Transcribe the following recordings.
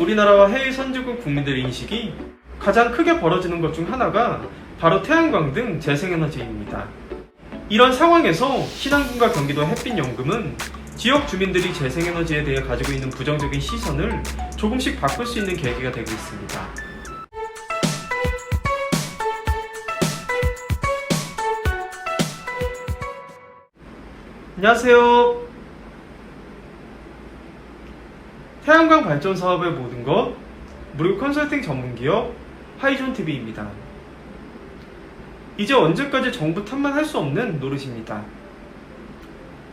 우리나라와 해외 선진국 국민들의 인식이 가장 크게 벌어지는 것 중 하나가 바로 태양광 등 재생에너지입니다. 이런 상황에서 신한군과 경기도 햇빛연금은 지역 주민들이 재생에너지에 대해 가지고 있는 부정적인 시선을 조금씩 바꿀 수 있는 계기가 되고 있습니다. 안녕하세요. 태양광 발전 사업의 모든 것 무료 컨설팅 전문 기업 하이존 TV입니다. 이제 언제까지 정부 탓만 할 수 없는 노릇입니다.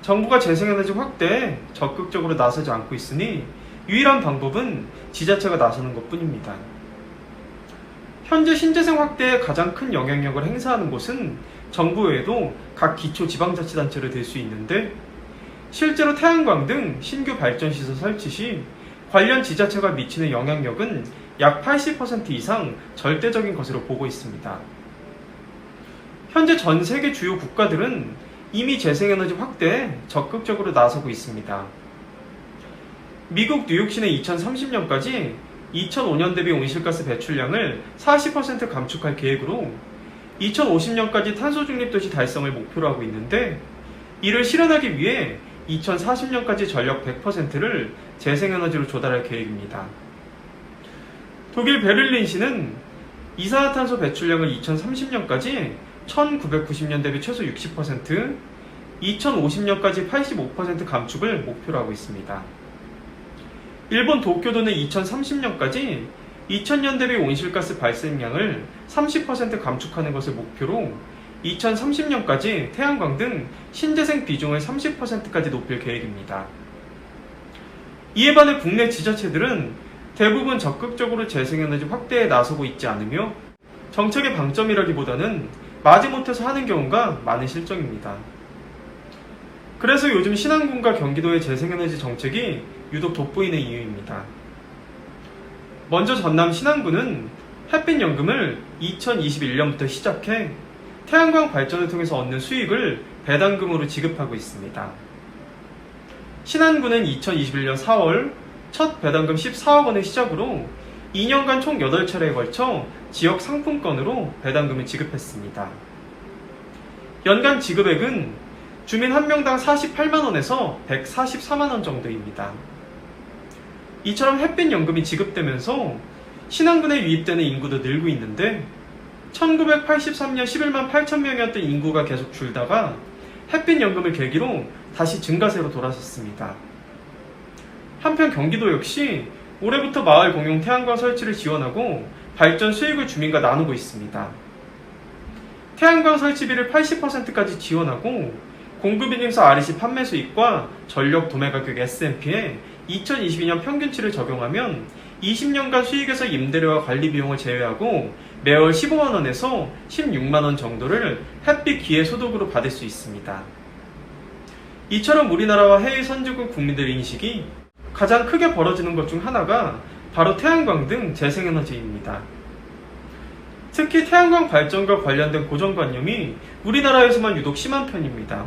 정부가 재생에너지 확대에 적극적으로 나서지 않고 있으니 유일한 방법은 지자체가 나서는 것 뿐입니다. 현재 신재생 확대에 가장 큰 영향력을 행사하는 곳은 정부 외에도 각 기초 지방자치단체로 될 수 있는데 실제로 태양광 등 신규 발전시설 설치 시 관련 지자체가 미치는 영향력은 약 80% 이상 절대적인 것으로 보고 있습니다. 현재 전 세계 주요 국가들은 이미 재생에너지 확대에 적극적으로 나서고 있습니다. 미국 뉴욕시는 2030년까지 2005년 대비 온실가스 배출량을 40% 감축할 계획으로 2050년까지 탄소 중립 도시 달성을 목표로 하고 있는데 이를 실현하기 위해 2040년까지 전력 100%를 재생에너지로 조달할 계획입니다. 독일 베를린시는 이산화탄소 배출량을 2030년까지 1990년 대비 최소 60%, 2050년까지 85% 감축을 목표로 하고 있습니다. 일본 도쿄도는 2030년까지 2000년 대비 온실가스 발생량을 30% 감축하는 것을 목표로 2030년까지 태양광 등 신재생 비중을 30%까지 높일 계획입니다. 이에 반해 국내 지자체들은 대부분 적극적으로 재생에너지 확대에 나서고 있지 않으며 정책의 방점이라기보다는 마지못해서 하는 경우가 많은 실정입니다. 그래서 요즘 신안군과 경기도의 재생에너지 정책이 유독 돋보이는 이유입니다. 먼저 전남 신안군은 햇빛연금을 2021년부터 시작해 태양광 발전을 통해서 얻는 수익을 배당금으로 지급하고 있습니다. 신안군은 2021년 4월 첫 배당금 14억 원을 시작으로 2년간 총 8차례에 걸쳐 지역 상품권으로 배당금을 지급했습니다. 연간 지급액은 주민 한 명당 48만원에서 144만원 정도입니다. 이처럼 햇빛연금이 지급되면서 신안군에 유입되는 인구도 늘고 있는데 1983년 11만 8천 명이었던 인구가 계속 줄다가 햇빛연금을 계기로 다시 증가세로 돌아섰습니다. 한편 경기도 역시 올해부터 마을 공용 태양광 설치를 지원하고 발전 수익을 주민과 나누고 있습니다. 태양광 설치비를 80%까지 지원하고 공급인증서 REC 판매 수익과 전력 도매 가격 S&P에 2022년 평균치를 적용하면 20년간 수익에서 임대료와 관리 비용을 제외하고 매월 15만원에서 16만원 정도를 햇빛 기회 소득으로 받을 수 있습니다. 이처럼 우리나라와 해외 선진국 국민들의 인식이 가장 크게 벌어지는 것 중 하나가 바로 태양광 등 재생에너지입니다. 특히 태양광 발전과 관련된 고정관념이 우리나라에서만 유독 심한 편입니다.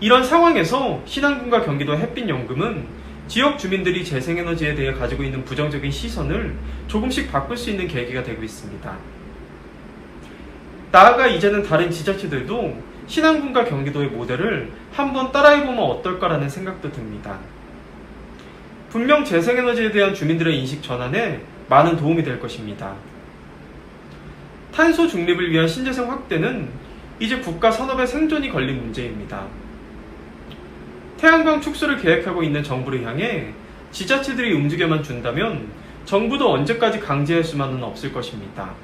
이런 상황에서 신안군과 경기도 햇빛연금은 지역 주민들이 재생에너지에 대해 가지고 있는 부정적인 시선을 조금씩 바꿀 수 있는 계기가 되고 있습니다. 나아가 이제는 다른 지자체들도 신안군과 경기도의 모델을 한번 따라해보면 어떨까라는 생각도 듭니다. 분명 재생에너지에 대한 주민들의 인식 전환에 많은 도움이 될 것입니다. 탄소 중립을 위한 신재생 확대는 이제 국가 산업의 생존이 걸린 문제입니다. 태양광 축소를 계획하고 있는 정부를 향해 지자체들이 움직여만 준다면 정부도 언제까지 강제할 수만은 없을 것입니다.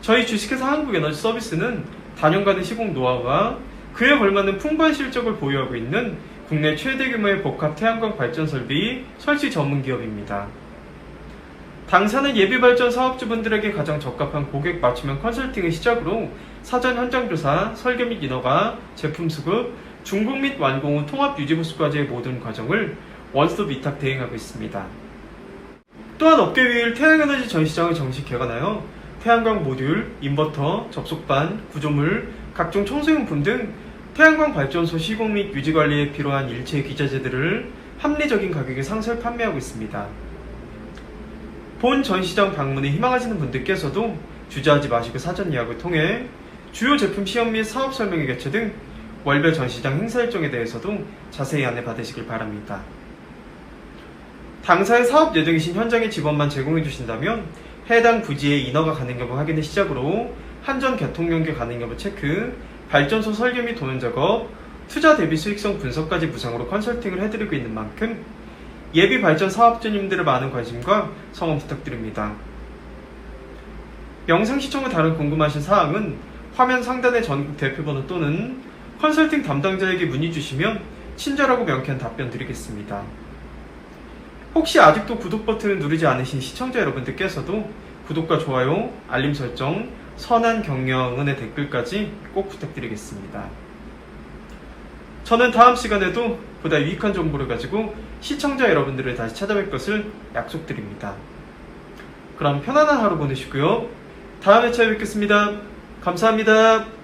저희 주식회사 한국에너지 서비스는 단연간의 시공 노하우와 그에 걸맞는 풍부한 실적을 보유하고 있는 국내 최대 규모의 복합 태양광 발전 설비 설치 전문 기업입니다. 당사는 예비발전 사업주분들에게 가장 적합한 고객 맞춤형 컨설팅을 시작으로 사전 현장 조사, 설계 및 인허가, 제품 수급, 중국 및 완공 후 통합 유지 보수까지의 모든 과정을 원스톱 위탁 대행하고 있습니다. 또한 업계 위일 태양에너지 전시장을 정식 개관하여 태양광 모듈, 인버터, 접속반, 구조물, 각종 청소용품 등 태양광 발전소 시공 및 유지 관리에 필요한 일체 기자재들을 합리적인 가격에 상설 판매하고 있습니다. 본 전시장 방문을 희망하시는 분들께서도 주저하지 마시고 사전 예약을 통해 주요 제품 시험 및 사업 설명회 개최 등 월별 전시장 행사 일정에 대해서도 자세히 안내 받으시길 바랍니다. 당사의 사업 예정이신 현장의 지원만 제공해 주신다면 해당 부지의 인허가 가능 여부 확인을 시작으로 한전 개통 연계 가능 여부 체크, 발전소 설계 및 도면 작업, 투자 대비 수익성 분석까지 무상으로 컨설팅을 해드리고 있는 만큼 예비 발전 사업주님들의 많은 관심과 성원 부탁드립니다. 영상 시청 후 다른 궁금하신 사항은 화면 상단의 전국 대표번호 또는 컨설팅 담당자에게 문의 주시면 친절하고 명쾌한 답변 드리겠습니다. 혹시 아직도 구독 버튼을 누르지 않으신 시청자 여러분들께서도 구독과 좋아요, 알림 설정, 선한 격려, 응원의 댓글까지 꼭 부탁드리겠습니다. 저는 다음 시간에도 보다 유익한 정보를 가지고 시청자 여러분들을 다시 찾아뵐 것을 약속드립니다. 그럼 편안한 하루 보내시고요. 다음에 찾아뵙겠습니다. 감사합니다.